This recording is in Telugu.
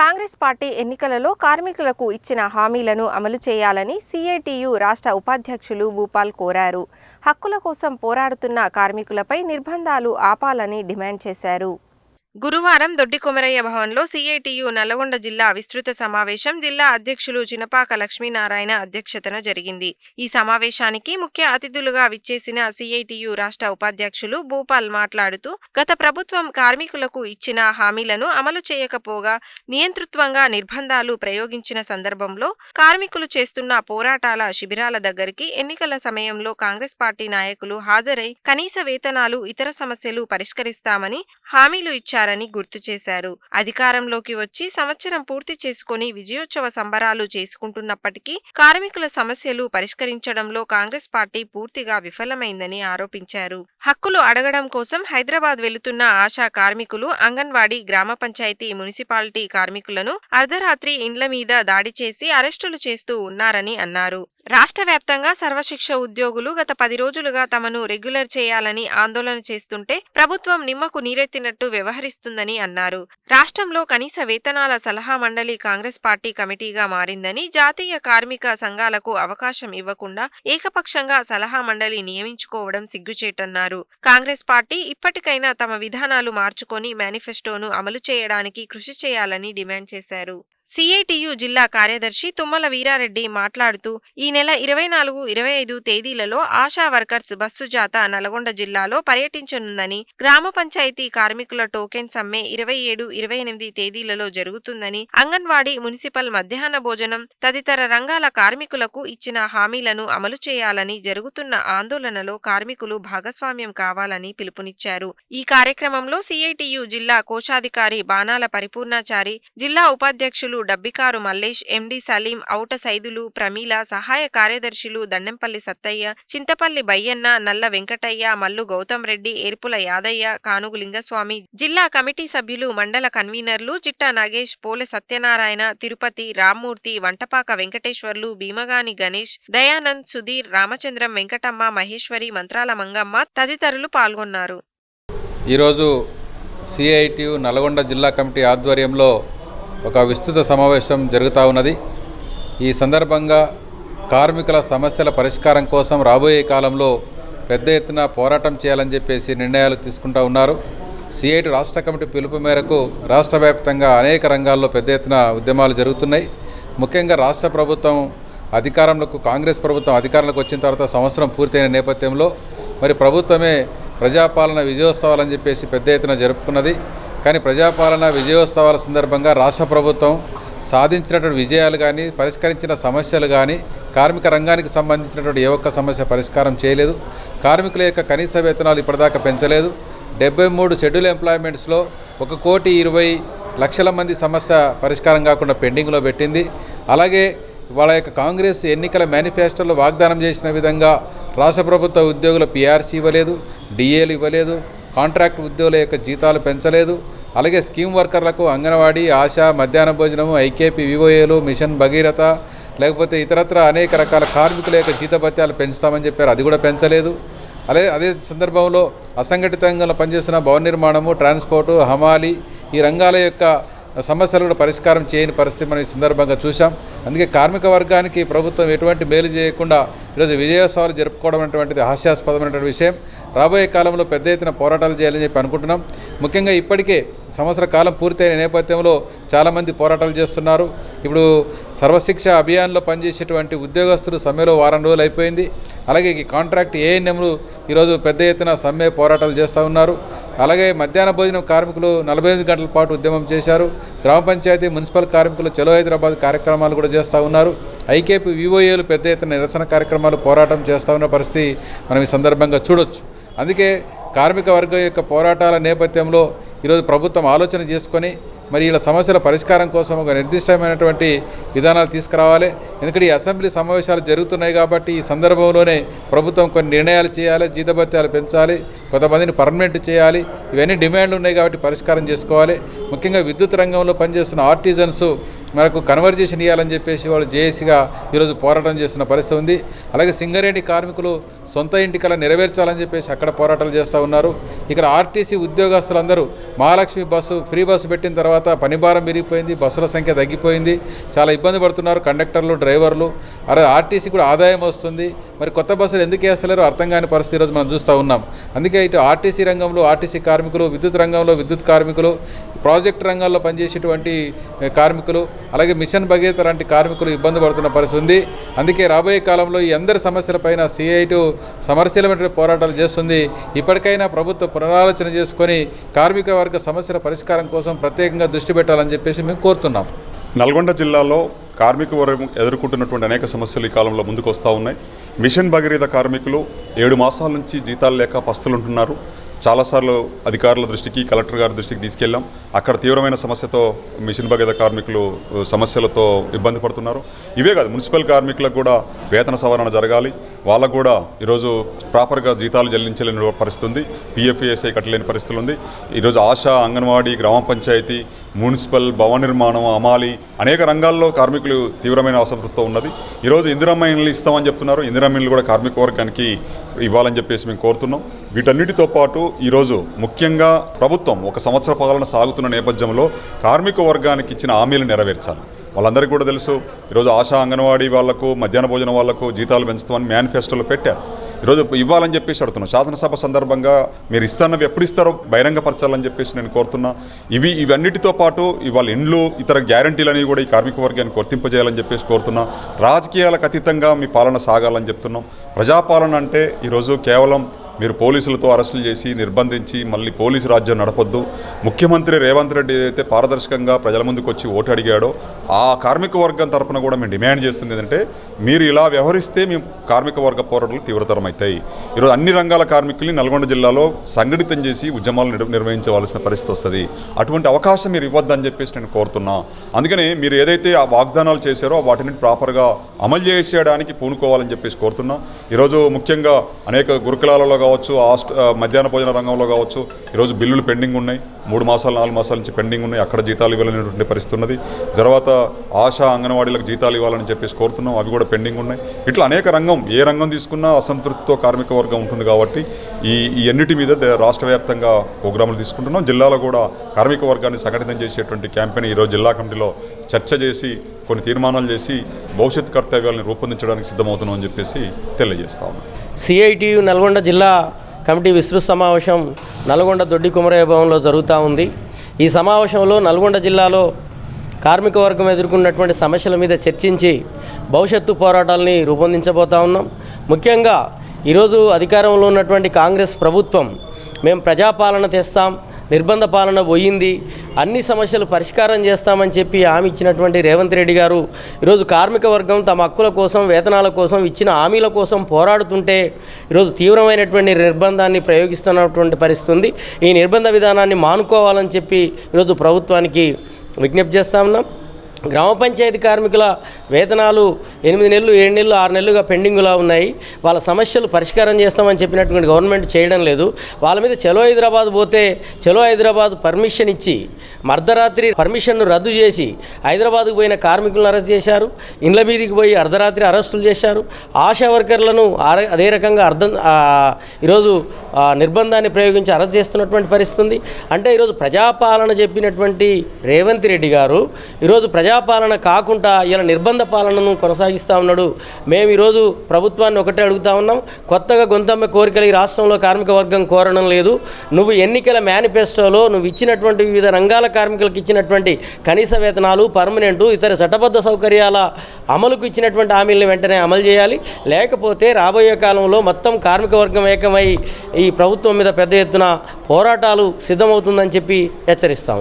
కాంగ్రెస్ పార్టీ ఎన్నికలలో కార్మికులకు ఇచ్చిన హామీలను అమలు చేయాలని సిఐటియు రాష్ట్ర ఉపాధ్యక్షులు భూపాల్ కోరారు. హక్కుల కోసం పోరాడుతున్న కార్మికులపై నిర్బంధాలు ఆపాలని డిమాండ్ చేశారు. గురువారం దొడ్డి కొమరయ్య భవన్లో సిఐటియు నల్గొండ జిల్లా విస్తృత సమావేశం జిల్లా అధ్యక్షులు చినపాక లక్ష్మీనారాయణ అధ్యక్షతన జరిగింది. ఈ సమావేశానికి ముఖ్య అతిథులుగా విచ్చేసిన సిఐటియు రాష్ట్ర ఉపాధ్యక్షులు భూపాల్ మాట్లాడుతూ గత ప్రభుత్వం కార్మికులకు ఇచ్చిన హామీలను అమలు చేయకపోగా నియంతృత్వంగా నిర్బంధాలు ప్రయోగించిన సందర్భంలో కార్మికులు చేస్తున్న పోరాటాల శిబిరాల దగ్గరికి ఎన్నికల సమయంలో కాంగ్రెస్ పార్టీ నాయకులు హాజరై కనీస వేతనాలు ఇతర సమస్యలు పరిష్కరిస్తామని హామీలు ఇచ్చారు. ఇచ్చారని గుర్తు చేశారు. అధికారంలోకి వచ్చి సంవత్సరం పూర్తి చేసుకుని విజయోత్సవ సంబరాలు చేసుకుంటున్నప్పటికీ కార్మికుల సమస్యలు పరిష్కరించడంలో కాంగ్రెస్ పార్టీ పూర్తిగా విఫలమైందని ఆరోపించారు. హక్కులు అడగడం కోసం హైదరాబాద్ వెళుతున్న ఆశా కార్మికులు అంగన్వాడీ గ్రామ పంచాయతీ మున్సిపాలిటీ కార్మికులను అర్ధరాత్రి ఇండ్ల మీద దాడి చేసి అరెస్టులు చేస్తూ ఉన్నారని అన్నారు. రాష్ట్ర వ్యాప్తంగా సర్వశిక్ష ఉద్యోగులు గత పది రోజులుగా తమను రెగ్యులర్ చేయాలని ఆందోళన చేస్తుంటే ప్రభుత్వం నిమ్మకు నీరెత్తినట్టు వ్యవహరిస్తుందని అన్నారు. రాష్ట్రంలో కనీస వేతనాల సలహా మండలి కాంగ్రెస్ పార్టీ కమిటీగా మారిందని జాతీయ కార్మిక సంఘాలకు అవకాశం ఇవ్వకుండా ఏకపక్షంగా సలహా మండలి నియమించుకోవడం సిగ్గుచేటన్నారు. కాంగ్రెస్ పార్టీ ఇప్పటికైనా తమ విధానాలు మార్చుకొని మేనిఫెస్టోను అమలు చేయడానికి కృషి చేయాలని డిమాండ్ చేశారు. సిఐటియు జిల్లా కార్యదర్శి తుమ్మల వీరారెడ్డి మాట్లాడుతూ ఈ నెల ఇరవై నాలుగు ఇరవై ఐదు తేదీలలో ఆశా వర్కర్స్ బస్సు జాత నల్గొండ జిల్లాలో పర్యటించనుందని గ్రామ పంచాయతీ కార్మికుల టోకెన్ సమ్మె ఇరవై ఏడు ఇరవై ఎనిమిది తేదీలలో జరుగుతుందని అంగన్వాడీ మున్సిపల్ మధ్యాహ్న భోజనం తదితర రంగాల కార్మికులకు ఇచ్చిన హామీలను అమలు చేయాలని జరుగుతున్న ఆందోళనలో కార్మికులు భాగస్వామ్యం కావాలని పిలుపునిచ్చారు. ఈ కార్యక్రమంలో సిఐటియు జిల్లా కోశాధికారి బాణాల పరిపూర్ణాచారి జిల్లా ఉపాధ్యక్షులు డబ్బికారు మల్లేష్ ఎండి సలీం ఔట సైదులు ప్రమీల సహాయ కార్యదర్శులు దండెంపల్లి సత్తయ్య చింతపల్లి బయ్యన్న నల్ల వెంకటయ్య మల్లు గౌతమ్ రెడ్డి ఏర్పుల యాదయ్య కానుగు లింగస్వామి జిల్లా కమిటీ సభ్యులు మండల కన్వీనర్లు చిట్టా నాగేష్ పోలె సత్యనారాయణ తిరుపతి రామ్మూర్తి వంటపాక వెంకటేశ్వర్లు భీమగాని గణేష్ దయానంద్ సుధీర్ రామచంద్రం వెంకటమ్మ మహేశ్వరి మంత్రాల మంగమ్మ తదితరులు పాల్గొన్నారు. ఈరోజు సిఐటియు నల్గొండ జిల్లా కమిటీ ఆధ్వర్యంలో ఒక విస్తృత సమావేశం జరుగుతూ ఉన్నది. ఈ సందర్భంగా కార్మికుల సమస్యల పరిష్కారం కోసం రాబోయే కాలంలో పెద్ద ఎత్తున పోరాటం చేయాలని చెప్పేసి నిర్ణయాలు తీసుకుంటూ ఉన్నారు. సిఐటి రాష్ట్ర కమిటీ పిలుపు మేరకు రాష్ట్ర వ్యాప్తంగా అనేక రంగాల్లో పెద్ద ఎత్తున ఉద్యమాలు జరుగుతున్నాయి. ముఖ్యంగా రాష్ట్ర ప్రభుత్వం అధికారంలోకి కాంగ్రెస్ ప్రభుత్వం అధికారంలోకి వచ్చిన తర్వాత సంవత్సరం పూర్తయిన నేపథ్యంలో మరి ప్రభుత్వమే ప్రజాపాలన విజయోత్సవాలని చెప్పేసి పెద్ద ఎత్తున జరుపుకున్నది. కానీ ప్రజాపాలన విజయోత్సవాల సందర్భంగా రాష్ట్ర ప్రభుత్వం సాధించినటువంటి విజయాలు కానీ పరిష్కరించిన సమస్యలు కానీ కార్మిక రంగానికి సంబంధించినటువంటి ఏ ఒక్క సమస్య పరిష్కారం చేయలేదు. కార్మికుల యొక్క కనీస వేతనాలు ఇప్పటిదాకా పెంచలేదు. డెబ్బై మూడు షెడ్యూల్ ఎంప్లాయ్మెంట్స్లో ఒక కోటి ఇరవై లక్షల మంది సమస్య పరిష్కారం కాకుండా పెండింగ్లో పెట్టింది. అలాగే వాళ్ళ యొక్క కాంగ్రెస్ ఎన్నికల మేనిఫెస్టోలో వాగ్దానం చేసిన విధంగా రాష్ట్ర ప్రభుత్వ ఉద్యోగుల పీఆర్సీ ఇవ్వలేదు డిఏలు ఇవ్వలేదు. కాంట్రాక్ట్ ఉద్యోగుల యొక్క జీతాలు పెంచలేదు. అలాగే స్కీమ్ వర్కర్లకు అంగన్వాడీ ఆశా మధ్యాహ్న భోజనము ఐకేపీ వివోఏలు మిషన్ భగీరథ లేకపోతే ఇతరత్ర అనేక రకాల కార్మికుల యొక్క జీతభత్యాలు పెంచుతామని చెప్పారు. అది కూడా పెంచలేదు. అలాగే అదే సందర్భంలో అసంఘటిత రంగంలో పనిచేస్తున్న భవన నిర్మాణము ట్రాన్స్పోర్టు హమాలి ఈ రంగాల యొక్క సమస్యలు కూడా పరిష్కారం చేయని పరిస్థితి మనం ఈ సందర్భంగా చూసాం అందుకే కార్మిక వర్గానికి ప్రభుత్వం ఎటువంటి మేలు చేయకుండా ఈరోజు విజయోత్సవాలు జరుపుకోవడం అనేటువంటిది హాస్యాస్పదమైనటువంటి విషయం. రాబోయే కాలంలో పెద్ద ఎత్తున పోరాటాలు చేయాలని చెప్పి అనుకుంటున్నాం. ముఖ్యంగా ఇప్పటికే సంవత్సర కాలం పూర్తయిన నేపథ్యంలో చాలామంది పోరాటాలు చేస్తున్నారు. ఇప్పుడు సర్వశిక్ష అభియాన్లో పనిచేసేటువంటి ఉద్యోగస్తులు సమ్మెలో వారం రోజులు అయిపోయింది. అలాగే ఈ కాంట్రాక్ట్ ఏఎన్ఎంలు ఈరోజు పెద్ద ఎత్తున సమ్మె పోరాటాలు చేస్తూ ఉన్నారు. అలాగే మధ్యాహ్న భోజనం కార్మికులు నలభై ఐదు గంటల పాటు ఉద్యమం చేశారు. గ్రామ పంచాయతీ మున్సిపల్ కార్మికులు చలో హైదరాబాద్ కార్యక్రమాలు కూడా చేస్తూ ఉన్నారు. ఐకేపీ వివోఏలు పెద్ద ఎత్తున నిరసన కార్యక్రమాలు పోరాటం చేస్తూ ఉన్న పరిస్థితి మనం ఈ సందర్భంగా చూడొచ్చు. అందుకే కార్మిక వర్గం యొక్క పోరాటాల నేపథ్యంలో ఈరోజు ప్రభుత్వం ఆలోచన చేసుకొని మరి వీళ్ళ సమస్యల పరిష్కారం కోసం ఒక నిర్దిష్టమైనటువంటి విధానాలు తీసుకురావాలి. ఎందుకంటే ఈ అసెంబ్లీ సమావేశాలు జరుగుతున్నాయి కాబట్టి ఈ సందర్భంలోనే ప్రభుత్వం కొన్ని నిర్ణయాలు చేయాలి జీతభత్యాలు పెంచాలి కొంతమందిని పర్మనెంట్ చేయాలి. ఇవన్నీ డిమాండ్లు ఉన్నాయి కాబట్టి పరిష్కారం చేసుకోవాలి. ముఖ్యంగా విద్యుత్ రంగంలో పనిచేస్తున్న ఆర్టిజన్స్ మనకు కన్వర్జేషన్ ఇవ్వాలని చెప్పేసి వాళ్ళు జేఏసీగా ఈరోజు పోరాటం చేస్తున్న పరిస్థితి ఉంది. అలాగే సింగరేణి కార్మికులు సొంత ఇంటికల నెరవేర్చాలని చెప్పేసి అక్కడ పోరాటాలు చేస్తూ ఉన్నారు. ఇక్కడ ఆర్టీసీ ఉద్యోగస్తులందరూ మహాలక్ష్మి బస్సు ఫ్రీ బస్సు పెట్టిన తర్వాత పనిభారం పెరిగిపోయింది బస్సుల సంఖ్య తగ్గిపోయింది. చాలా ఇబ్బంది పడుతున్నారు కండక్టర్లు డ్రైవర్లు. అరే ఆర్టీసీ కూడా ఆదాయం వస్తుంది. మరి కొత్త బస్సులు ఎందుకు వేస్తలేరో అర్థం కాని పరిస్థితి ఈరోజు మనం చూస్తూ ఉన్నాం. అందుకే ఇటు ఆర్టీసీ రంగంలో ఆర్టీసీ కార్మికులు విద్యుత్ రంగంలో విద్యుత్ కార్మికులు ప్రాజెక్ట్ రంగాల్లో పనిచేసేటువంటి కార్మికులు అలాగే మిషన్ భగీరథ లాంటి కార్మికులు ఇబ్బంది పడుతున్న పరిస్థితి ఉంది. అందుకే రాబోయే కాలంలో ఈ అందరి సమస్యలపైన సిఐటు సమరశీలమైన పోరాటాలు చేస్తుంది. ఇప్పటికైనా ప్రభుత్వం పునరాలోచన చేసుకొని కార్మిక వర్గ సమస్యల పరిష్కారం కోసం ప్రత్యేకంగా దృష్టి పెట్టాలని చెప్పేసి మేము కోరుతున్నాం. నల్గొండ జిల్లాలో కార్మిక వర్గం ఎదుర్కొంటున్నటువంటి అనేక సమస్యలు ఈ కాలంలో ముందుకు వస్తూ ఉన్నాయి. మిషన్ భగీరథ కార్మికులు ఏడు మాసాల నుంచి జీతాలు లేక పస్తులుంటున్నారు. చాలాసార్లు అధికారుల దృష్టికి కలెక్టర్ గారి దృష్టికి తీసుకెళ్ళాం. అక్కడ తీవ్రమైన సమస్యతో మిషన్ భగీరథ కార్మికులు సమస్యలతో ఇబ్బంది పడుతున్నారు. ఇవే కాదు మున్సిపల్ కార్మికులకు కూడా వేతన సవరణ జరగాలి. వాళ్ళకు కూడా ఈరోజు ప్రాపర్గా జీతాలు చెల్లించలేని పరిస్థితి ఉంది పిఎఫ్ఏఎస్ఐ కట్టలేని పరిస్థితులు ఉంది. ఈరోజు ఆశా అంగన్వాడీ గ్రామ పంచాయతీ మున్సిపల్ భవన నిర్మాణం అమాలి అనేక రంగాల్లో కార్మికులు తీవ్రమైన అసంతృప్తితో ఉన్నది. ఈరోజు ఇందిరమ్మ ఇస్తామని చెప్తున్నారు. ఇందిరమ్మ కూడా కార్మిక వర్గానికి ఇవ్వాలని చెప్పేసి మేము కోరుతున్నాం. వీటన్నిటితో పాటు ఈరోజు ముఖ్యంగా ప్రభుత్వం ఒక సంవత్సర పాలన సాగుతున్న నేపథ్యంలో కార్మిక వర్గానికి ఇచ్చిన హామీలు నెరవేర్చాలి. వాళ్ళందరికీ కూడా తెలుసు. ఈరోజు ఆశా అంగన్వాడీ వాళ్ళకు మధ్యాహ్న భోజనం వాళ్ళకు జీతాలు పెంచుతామని మేనిఫెస్టోలో పెట్టారు. ఈరోజు ఇవ్వాలని చెప్పేసి అడుగుతున్నాం. శాసనసభ సందర్భంగా మీరు ఇస్తానవి ఎప్పుడు ఇస్తారో బహిరంగపరచాలని చెప్పేసి నేను కోరుతున్నా. ఇవి ఇవన్నిటితో పాటు ఇవాళ ఇండ్లు ఇతర గ్యారంటీలని కూడా ఈ కార్మిక వర్గానికి వర్తింపజేయాలని చెప్పేసి కోరుతున్నా. రాజకీయాలకు అతీతంగా మీ పాలన సాగాలని చెప్తున్నాం. ప్రజాపాలన అంటే ఈరోజు కేవలం మీరు పోలీసులతో అరెస్టులు చేసి నిర్బంధించి మళ్ళీ పోలీసు రాజ్యం నడపొద్దు. ముఖ్యమంత్రి రేవంత్ రెడ్డి ఏదైతే పారదర్శకంగా ప్రజల ముందుకు వచ్చి ఓటు అడిగాడో ఆ కార్మిక వర్గం తరపున కూడా మేము డిమాండ్ చేస్తుంది ఏంటంటే మీరు ఇలా వ్యవహరిస్తే మేము కార్మిక వర్గ పోరాటాలు తీవ్రతరం అవుతాయి ఈరోజు అన్ని రంగాల కార్మికుల్ని నల్గొండ జిల్లాలో సంఘటితం చేసి ఉద్యమాలు నిర్వహించవలసిన పరిస్థితి వస్తుంది. అటువంటి అవకాశం మీరు ఇవ్వద్దని చెప్పేసి నేను కోరుతున్నా. అందుకని మీరు ఏదైతే ఆ వాగ్దానాలు చేశారో వాటిని ప్రాపర్గా అమలు చేసేయడానికి పూనుకోవాలని చెప్పేసి కోరుతున్నా. ఈరోజు ముఖ్యంగా అనేక గురుకులాలలో కావచ్చు హాస్ట్ మధ్యాహ్న భోజన రంగంలో కావచ్చు ఈరోజు బిల్లులు పెండింగ్ ఉన్నాయి. మూడు మాసాలు నాలుగు మాసాల నుంచి పెండింగ్ ఉన్నాయి. అక్కడ జీతాలు ఇవ్వాలనేటువంటి పరిస్థితి ఉన్నది తర్వాత ఆశా అంగన్వాడీలకు జీతాలు ఇవ్వాలని చెప్పేసి కోరుతున్నాం. అవి కూడా పెండింగ్ ఉన్నాయి. ఇట్లా అనేక రంగం ఏ రంగం తీసుకున్నా అసంతృప్తితో కార్మిక వర్గం ఉంటుంది కాబట్టి ఈ ఈ అన్నిటి మీద రాష్ట్ర వ్యాప్తంగా ప్రోగ్రాములు తీసుకుంటున్నాం. జిల్లాలో కూడా కార్మిక వర్గాన్ని సంఘటితం చేసేటువంటి క్యాంపెయిన్ ఈరోజు జిల్లా కమిటీలో చర్చ చేసి కొన్ని తీర్మానాలు చేసి భవిష్యత్ కర్తవ్యాలను రూపొందించడానికి సిద్ధమవుతున్నాం అని చెప్పేసి తెలియజేస్తా ఉన్నాం. సిఐటియు నల్గొండ జిల్లా కమిటీ విస్తృత సమావేశం నల్గొండ దొడ్డి కుమరయ్య భవన్లో జరుగుతూ ఉంది. ఈ సమావేశంలో నల్గొండ జిల్లాలో కార్మిక వర్గం ఎదుర్కొన్నటువంటి సమస్యల మీద చర్చించి భవిష్యత్తు పోరాటాలని రూపొందించబోతా ఉన్నాం. ముఖ్యంగా ఈరోజు అధికారంలో ఉన్నటువంటి కాంగ్రెస్ ప్రభుత్వం మేము ప్రజాపాలన తెస్తాం నిర్బంధ పాలన పోయింది అన్ని సమస్యలు పరిష్కారం చేస్తామని చెప్పి హామీ ఇచ్చినటువంటి రేవంత్ రెడ్డి గారు ఈరోజు కార్మిక వర్గం తమ హక్కుల కోసం వేతనాల కోసం ఇచ్చిన హామీల కోసం పోరాడుతుంటే ఈరోజు తీవ్రమైనటువంటి నిర్బంధాన్ని ప్రయోగిస్తున్నటువంటి పరిస్థితి ఉంది. ఈ నిర్బంధ విధానాన్ని మానుకోవాలని చెప్పి ఈరోజు ప్రభుత్వానికి విజ్ఞప్తి చేస్తా ఉన్నాం. గ్రామ పంచాయతీ కార్మికుల వేతనాలు ఎనిమిది నెలలు ఏడు నెలలు ఆరు నెలలుగా పెండింగ్లో ఉన్నాయి. వాళ్ళ సమస్యలు పరిష్కారం చేస్తామని చెప్పినటువంటి గవర్నమెంట్ చేయడం లేదు. వాళ్ళ మీద చలో హైదరాబాద్ పోతే చలో హైదరాబాద్ పర్మిషన్ ఇచ్చి అర్ధరాత్రి పర్మిషన్ను రద్దు చేసి హైదరాబాద్కు పోయిన కార్మికులను అరెస్ట్ చేశారు. ఇండ్ల మీదికి పోయి అర్ధరాత్రి అరెస్టులు చేశారు. ఆశా వర్కర్లను అదే రకంగా అర్థం ఈరోజు నిర్బంధాన్ని ప్రయోగించి అరెస్ట్ చేస్తున్నటువంటి పరిస్థితి అంటే ఈరోజు ప్రజాపాలన చెప్పినటువంటి రేవంత్ రెడ్డి గారు ఈరోజు ప్రజాపాలన కాకుండా ఇలా నిర్బంధ పాలనను కొనసాగిస్తూ ఉన్నాడు. మేము ఈరోజు ప్రభుత్వాన్ని ఒకటే అడుగుతా ఉన్నాం. కొత్తగా గొంతమ్మ కోరికలు ఈ రాష్ట్రంలో కార్మిక వర్గం కోరడం లేదు. నువ్వు ఎన్నికల మేనిఫెస్టోలో నువ్వు ఇచ్చినటువంటి వివిధ రంగాల కార్మికులకు ఇచ్చినటువంటి కనీస వేతనాలు పర్మనెంటు ఇతర చట్టబద్ధ సౌకర్యాల అమలుకు ఇచ్చినటువంటి హామీలను వెంటనే అమలు చేయాలి. లేకపోతే రాబోయే కాలంలో మొత్తం కార్మిక వర్గం ఏకమై ఈ ప్రభుత్వం మీద పెద్ద ఎత్తున పోరాటాలు సిద్ధమవుతుందని చెప్పి హెచ్చరిస్తా ఉన్నాం.